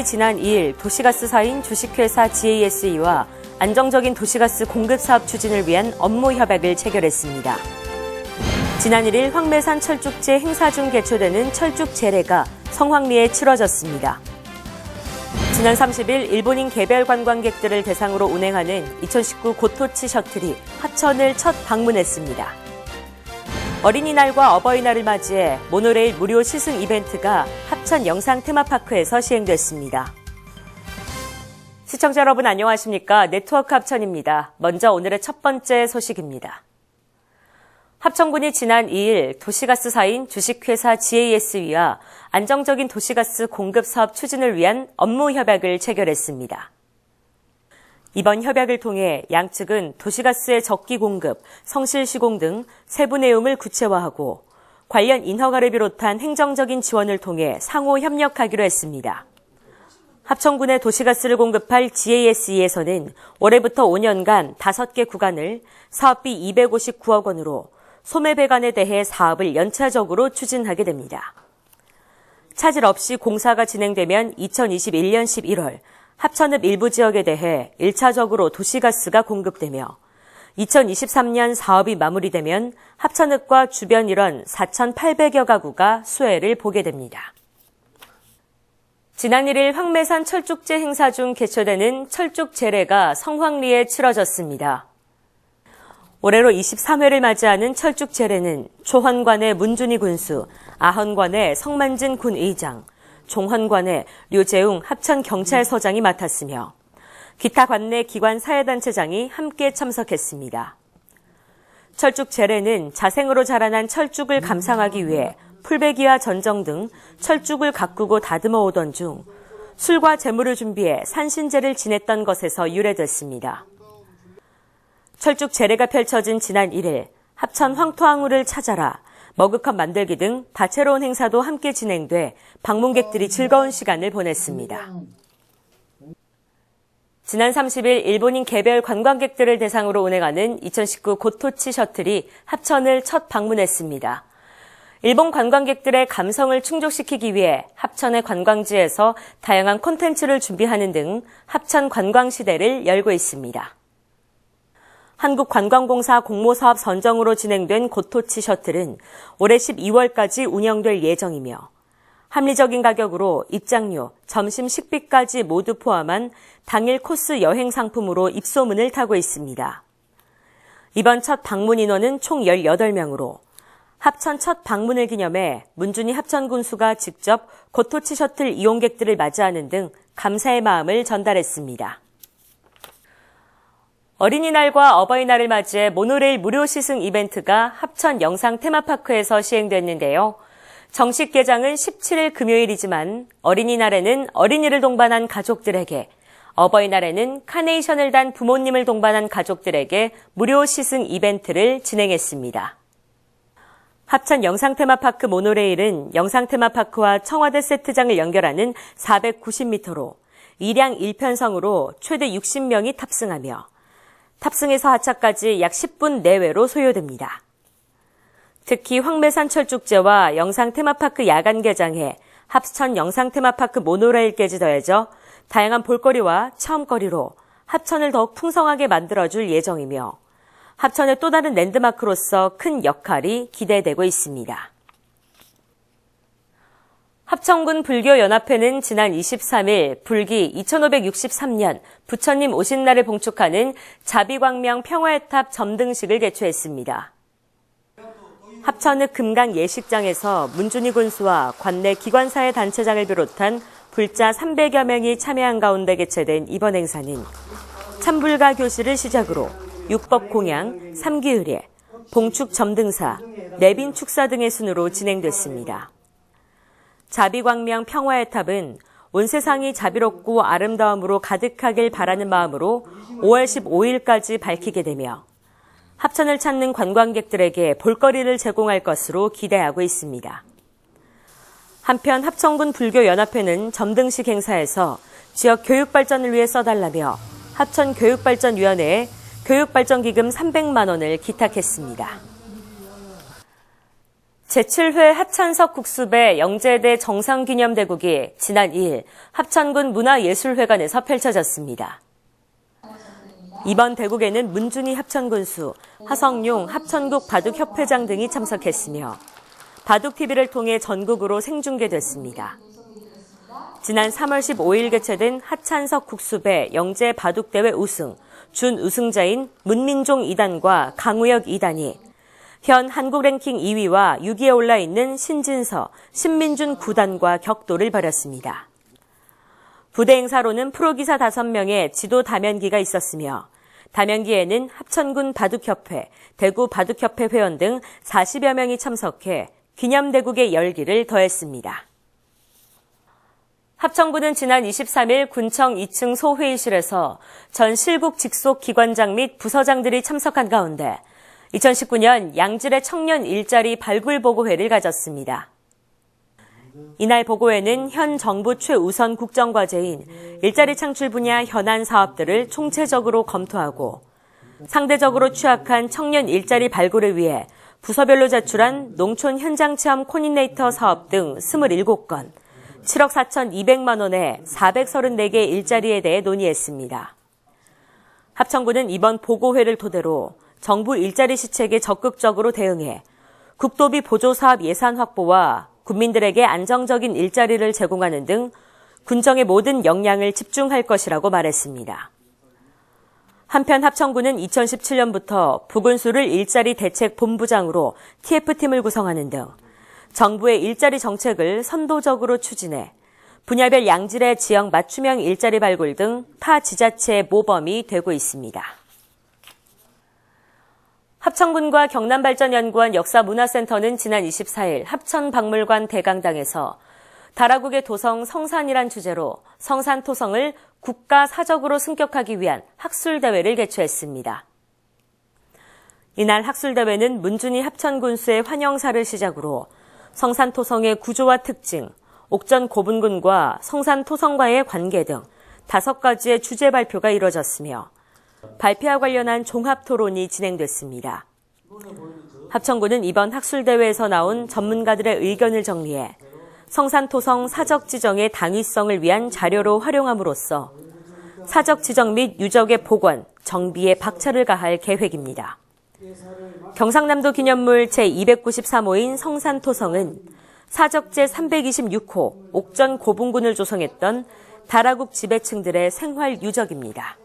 합천군이 지난 2일 도시가스사인 주식회사 GASE와 안정적인 도시가스 공급 사업 추진을 위한 업무 협약을 체결했습니다. 지난 1일 황매산 철쭉제 행사 중 개최되는 철쭉 제례가 성황리에 치러졌습니다. 지난 30일 일본인 개별 관광객들을 대상으로 운행하는 2019 고토치 셔틀이 합천을 첫 방문했습니다. 어린이날과 어버이날을 맞이해 모노레일 무료 시승 이벤트가 합천 영상 테마파크에서 시행됐습니다. 시청자 여러분 안녕하십니까? 네트워크 합천입니다. 먼저 오늘의 첫 번째 소식입니다. 합천군이 지난 2일 도시가스사인 주식회사 GAS위와 안정적인 도시가스 공급 사업 추진을 위한 업무 협약을 체결했습니다. 이번 협약을 통해 양측은 도시가스의 적기 공급, 성실 시공 등 세부 내용을 구체화하고 관련 인허가를 비롯한 행정적인 지원을 통해 상호 협력하기로 했습니다. 합천군의 도시가스를 공급할 GASE에서는 올해부터 5년간 5개 구간을 사업비 259억 원으로 소매 배관에 대해 사업을 연차적으로 추진하게 됩니다. 차질 없이 공사가 진행되면 2021년 11월 합천읍 일부 지역에 대해 1차적으로 도시가스가 공급되며 2023년 사업이 마무리되면 합천읍과 주변 일원 4,800여 가구가 수혜를 보게 됩니다. 지난 1일 황매산 철쭉제 행사 중 개최되는 철쭉 제례가 성황리에 치러졌습니다. 올해로 23회를 맞이하는 철쭉 제례는 초헌관의 문준희 군수, 아헌관의 성만진 군 의장, 종헌관의 류재웅 합천경찰서장이 맡았으며 기타 관내 기관 사회단체장이 함께 참석했습니다. 철쭉 제례는 자생으로 자라난 철쭉을 감상하기 위해 풀베기와 전정 등 철쭉을 가꾸고 다듬어 오던 중 술과 재물을 준비해 산신제를 지냈던 것에서 유래됐습니다. 철쭉 제례가 펼쳐진 지난 1일 합천 황토항우를 찾아라 머그컵 만들기 등 다채로운 행사도 함께 진행돼 방문객들이 즐거운 시간을 보냈습니다. 지난 30일 일본인 개별 관광객들을 대상으로 운행하는 2019 고토치 셔틀이 합천을 첫 방문했습니다. 일본 관광객들의 감성을 충족시키기 위해 합천의 관광지에서 다양한 콘텐츠를 준비하는 등 합천 관광 시대를 열고 있습니다. 한국관광공사 공모사업 선정으로 진행된 고토치 셔틀은 올해 12월까지 운영될 예정이며 합리적인 가격으로 입장료, 점심 식비까지 모두 포함한 당일 코스 여행 상품으로 입소문을 타고 있습니다. 이번 첫 방문 인원은 총 18명으로 합천 첫 방문을 기념해 문준희 합천군수가 직접 고토치 셔틀 이용객들을 맞이하는 등 감사의 마음을 전달했습니다. 어린이날과 어버이날을 맞이해 모노레일 무료 시승 이벤트가 합천 영상 테마파크에서 시행됐는데요. 정식 개장은 17일 금요일이지만 어린이날에는 어린이를 동반한 가족들에게 어버이날에는 카네이션을 단 부모님을 동반한 가족들에게 무료 시승 이벤트를 진행했습니다. 합천 영상테마파크 모노레일은 영상테마파크와 청와대 세트장을 연결하는 490m로 일량 1편성으로 최대 60명이 탑승하며 탑승에서 하차까지 약 10분 내외로 소요됩니다. 특히 황매산 철쭉제와 영상 테마파크 야간 개장에 합천 영상 테마파크 모노레일까지 더해져 다양한 볼거리와 체험거리로 합천을 더욱 풍성하게 만들어줄 예정이며 합천의 또 다른 랜드마크로서 큰 역할이 기대되고 있습니다. 합천군 불교연합회는 지난 23일 불기 2563년 부처님 오신 날을 봉축하는 자비광명 평화의탑 점등식을 개최했습니다. 합천읍 금강 예식장에서 문준희 군수와 관내 기관사의 단체장을 비롯한 불자 300여 명이 참여한 가운데 개최된 이번 행사는 참불가 교실을 시작으로 육법 공양, 삼기의례, 봉축 점등사, 내빈 축사 등의 순으로 진행됐습니다. 자비광명 평화의 탑은 온 세상이 자비롭고 아름다움으로 가득하길 바라는 마음으로 5월 15일까지 밝히게 되며 합천을 찾는 관광객들에게 볼거리를 제공할 것으로 기대하고 있습니다. 한편 합천군 불교연합회는 점등식 행사에서 지역 교육 발전을 위해 써달라며 합천 교육발전위원회에 교육발전기금 300만 원을 기탁했습니다. 제7회 합천석 국수배 영재대 정상기념대국이 지난 2일 합천군 문화예술회관에서 펼쳐졌습니다. 이번 대국에는 문준희 합천군수, 하성용 합천국 바둑협회장 등이 참석했으며 바둑TV를 통해 전국으로 생중계됐습니다. 지난 3월 15일 개최된 하찬석 국수배 영재 바둑대회 우승, 준 우승자인 문민종 2단과 강우혁 2단이 현 한국 랭킹 2위와 6위에 올라 있는 신진서, 신민준 9단과 격돌을 벌였습니다. 부대 행사로는 프로기사 5명의 지도 다면기가 있었으며 다면기에는 합천군 바둑협회, 대구 바둑협회 회원 등 40여 명이 참석해 기념대국의 열기를 더했습니다. 합천군은 지난 23일 군청 2층 소회의실에서 전 실국 직속 기관장 및 부서장들이 참석한 가운데 2019년 양질의 청년 일자리 발굴 보고회를 가졌습니다. 이날 보고회는 현 정부 최우선 국정과제인 일자리 창출 분야 현안 사업들을 총체적으로 검토하고 상대적으로 취약한 청년 일자리 발굴을 위해 부서별로 제출한 농촌 현장 체험 코디네이터 사업 등 27건, 7억 4,200만 원의 434개 일자리에 대해 논의했습니다. 합천군은 이번 보고회를 토대로 정부 일자리 시책에 적극적으로 대응해 국도비 보조 사업 예산 확보와 국민들에게 안정적인 일자리를 제공하는 등 군정의 모든 역량을 집중할 것이라고 말했습니다. 한편 합천군은 2017년부터 부군수를 일자리 대책 본부장으로 TF팀을 구성하는 등 정부의 일자리 정책을 선도적으로 추진해 분야별 양질의 지역 맞춤형 일자리 발굴 등 타 지자체의 모범이 되고 있습니다. 합천군과 경남발전연구원 역사문화센터는 지난 24일 합천박물관 대강당에서 다라국의 도성 성산이란 주제로 성산토성을 국가 사적으로 승격하기 위한 학술대회를 개최했습니다. 이날 학술대회는 문준희 합천군수의 환영사를 시작으로 성산토성의 구조와 특징, 옥전 고분군과 성산토성과의 관계 등 다섯 가지의 주제 발표가 이뤄졌으며 발표와 관련한 종합 토론이 진행됐습니다. 합천군은 이번 학술대회에서 나온 전문가들의 의견을 정리해 성산토성 사적 지정의 당위성을 위한 자료로 활용함으로써 사적 지정 및 유적의 복원, 정비에 박차를 가할 계획입니다. 경상남도 기념물 제293호인 성산토성은 사적제 326호 옥전 고분군을 조성했던 다라국 지배층들의 생활 유적입니다.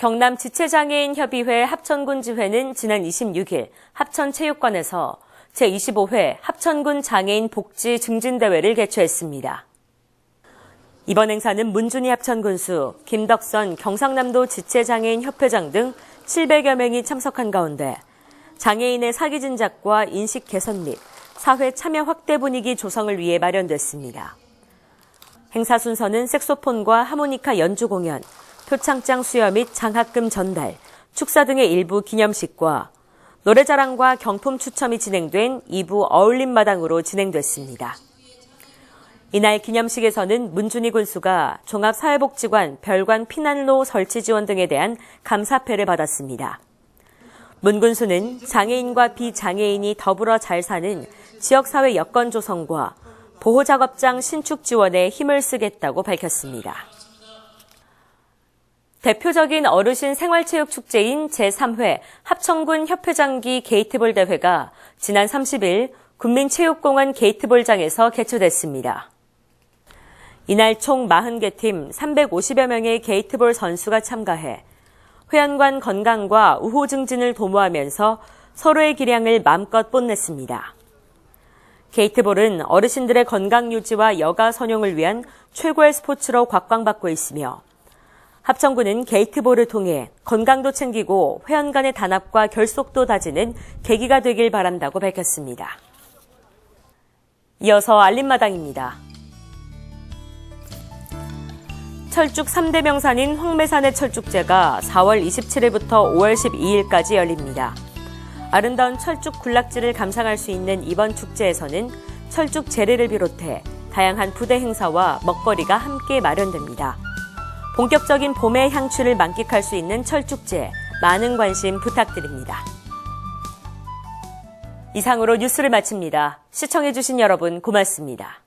경남 지체장애인 협의회 합천군 지회는 지난 26일 합천체육관에서 제25회 합천군 장애인 복지 증진대회를 개최했습니다. 이번 행사는 문준희 합천군수, 김덕선 경상남도 지체장애인 협회장 등 700여 명이 참석한 가운데 장애인의 사기 진작과 인식 개선 및 사회 참여 확대 분위기 조성을 위해 마련됐습니다. 행사 순서는 색소폰과 하모니카 연주 공연, 표창장 수여 및 장학금 전달, 축사 등의 일부 기념식과 노래자랑과 경품 추첨이 진행된 2부 어울림마당으로 진행됐습니다. 이날 기념식에서는 문준희 군수가 종합사회복지관 별관 피난로 설치 지원 등에 대한 감사패를 받았습니다. 문 군수는 장애인과 비장애인이 더불어 잘 사는 지역사회 여건 조성과 보호작업장 신축 지원에 힘을 쓰겠다고 밝혔습니다. 대표적인 어르신 생활체육 축제인 제3회 합천군 협회장기 게이트볼 대회가 지난 30일 군민체육공원 게이트볼장에서 개최됐습니다. 이날 총 40개 팀 350여 명의 게이트볼 선수가 참가해 회원관 건강과 우호 증진을 도모하면서 서로의 기량을 마음껏 뽐냈습니다. 게이트볼은 어르신들의 건강 유지와 여가 선용을 위한 최고의 스포츠로 곽광받고 있으며 합천군은 게이트볼을 통해 건강도 챙기고 회원 간의 단합과 결속도 다지는 계기가 되길 바란다고 밝혔습니다. 이어서 알림마당입니다. 철쭉 3대 명산인 황매산의 철쭉제가 4월 27일부터 5월 12일까지 열립니다. 아름다운 철쭉 군락지를 감상할 수 있는 이번 축제에서는 철쭉 재래를 비롯해 다양한 부대 행사와 먹거리가 함께 마련됩니다. 본격적인 봄의 향취를 만끽할 수 있는 철쭉제 많은 관심 부탁드립니다. 이상으로 뉴스를 마칩니다. 시청해주신 여러분 고맙습니다.